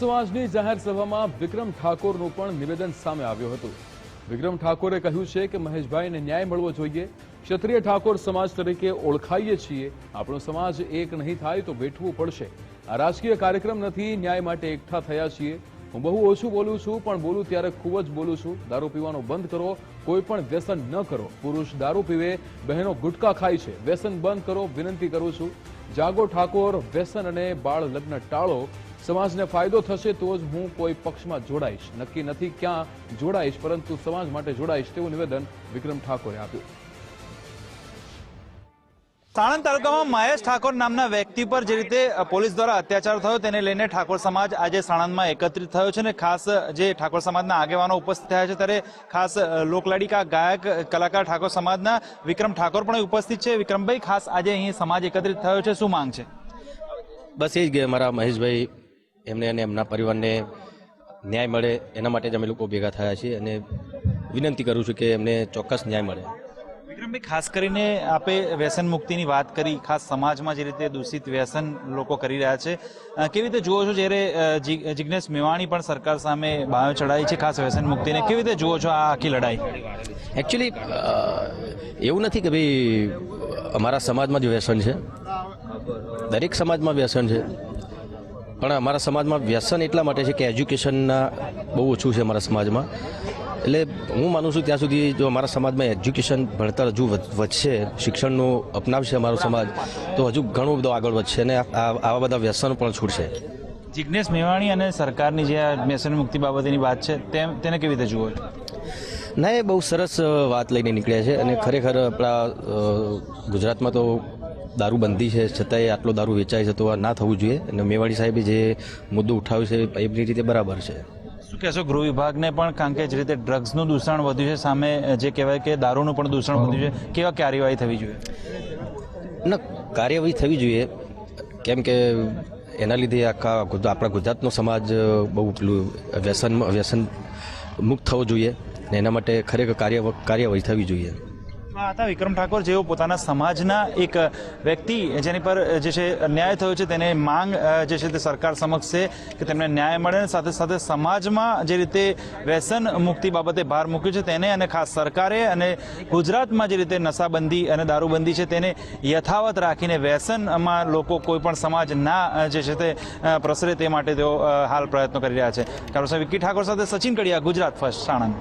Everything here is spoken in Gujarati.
સમાજની જાહેર સભામાં વિક્રમ ઠાકોરનું પણ નિવેદન સામે આવ્યું હતું. વિક્રમ ઠાકોરે કહ્યું છે કે મહેશભાઈને ન્યાય મળવો જોઈએ. ક્ષત્રિય ઠાકોર સમાજ તરીકે ઓળખાઈએ છીએ. આપણો સમાજ એક નહીં થાય તો બેઠવું પડશે. આ રાજકીય કાર્યક્રમ નથી, ન્યાય માટે એકઠા થયા છીએ. હું બહુ ઓછું બોલું છું, પણ બોલું ત્યારે ખૂબ જ બોલું છું. દારૂ પીવાનું બંધ કરો, કોઈ પણ વ્યસન ન કરો. પુરુષ દારૂ પીવે, બહેનો ગુટકા ખાય છે. વ્યસન બંધ કરો, વિનંતી કરું છું. જાગો ઠાકોર, વ્યસન અને બાળ લગ્ન ટાળો. સમાજને ફાયદો થશે તો જ હું કોઈ પક્ષમાં જોડાઈશ. નક્કી નથી ક્યાં જોડાઈશ પરંતુ સમાજ માટે જોડાઈશ તેવું નિવેદન વિક્રમ ઠાકોરે આપ્યું. સાણંદ તાલુકામાં મહેશ ઠાકોર નામના વ્યક્તિ પર જે રીતે પોલીસ દ્વારા અત્યાચાર થયો તેને લઈને ઠાકોર સમાજ આજે સાણંદમાં એકત્રિત થયો છે અને ખાસ જે ઠાકોર સમાજના આગેવાનો ઉપસ્થિત થયા છે ત્યારે ખાસ લોકલાડીકા ગાયક કલાકાર ઠાકોર સમાજના વિક્રમ ઠાકોર પણ ઉપસ્થિત છે. વિક્રમભાઈ ખાસ આજે અહીં સમાજ એકત્રિત થયો છે. શું માંગ છે? બસ એ જ ગયા મારા મહેશભાઈ એમને અને એમના પરિવારને ન્યાય મળે એના માટે જ અમે લોકો ભેગા થયા છીએ અને વિનંતી કરું છું કે એમને ચોક્કસ ન્યાય મળે. વિક્રમભાઈ ખાસ કરીને આપે વ્યસન મુક્તિની વાત કરી ખાસ સમાજમાં જે રીતે દૂષિત વ્યસન લોકો કરી રહ્યા છે કેવી રીતે જુઓ છો જ્યારે જિજ્ઞેશ મેવાણી પણ સરકાર સામે બાયો ચડાય છે ખાસ વ્યસન મુક્તિને કેવી રીતે જુઓ છો આ આખી લડાઈ? એકચ્યુઅલી એવું નથી કે ભાઈ અમારા સમાજમાં જ વ્યસન છે. દરેક સમાજમાં વ્યસન છે. પણ અમારા સમાજમાં વ્યસન એટલા માટે છે કે એજ્યુકેશનના બહુ ઓછું છે અમારા સમાજમાં. એટલે હું માનું છું ત્યાં સુધી જો અમારા સમાજમાં એજ્યુકેશન ભણતર હજુ વધ- વધશે શિક્ષણનું અપનાવશે અમારો સમાજ તો હજુ ઘણું બધું આગળ વધશે અને આ- આવા બધા વ્યસનો પણ છૂટશે. જિજ્ઞેશ મેવાણી અને સરકારની જે આ વ્યસન મુક્તિ બાબતેની વાત છે તેમ તેને કેવી રીતે જુઓ? ના એ બહુ સરસ વાત લઈને નીકળ્યા છે અને ખરેખર આપણા ગુજરાતમાં તો દારૂબંધી છે છતાંય આટલો દારૂ વેચાય છે તો આ ના થવું જોઈએ. અને મેવાડી સાહેબે જે મુદ્દો ઉઠાવ્યો છે એમની રીતે બરાબર છે. શું કહેશો ગૃહ વિભાગને પણ કારણ કે જે રીતે ડ્રગ્સનું દૂષણ વધ્યું છે સામે જે કહેવાય કે દારૂનું પણ દૂષણ વધ્યું છે કેવા કાર્યવાહી થવી જોઈએ? ના કાર્યવાહી થવી જોઈએ. કેમ કે એના લીધે આખા આપણા ગુજરાતનો સમાજ બહુ પેલું વ્યસન વ્યસન મુક્ત થવો જોઈએ. ને એના માટે ખરેખર કાર્ય કાર્યવાહી થવી જોઈએ. હતા. વિક્રમ ઠાકોર, જેઓ પોતાના સમાજના એક વ્યક્તિ, જેની પર જે છે ન્યાય થયો છે, તેને માંગ જે છે તે સરકાર સમક્ષ છે કે તેમને ન્યાય મળે અને સાથે સાથે સમાજમાં જે રીતે વ્યસન મુક્તિ બાબતે ભાર મૂક્યો છે, તેને અને ખાસ સરકારે અને ગુજરાતમાં જે રીતે નશાબંધી અને દારૂબંધી છે, તેને યથાવત રાખીને વ્યસનમાં લોકો કોઈ પણ સમાજ ના જે છે તે પ્રસરે તે માટે તેઓ હાલ પ્રયત્નો કરી રહ્યા છે. કારણ વિક્કી ઠાકોર સાથે સચિન કડિયા, ગુજરાત ફર્સ્ટ સાણંદ.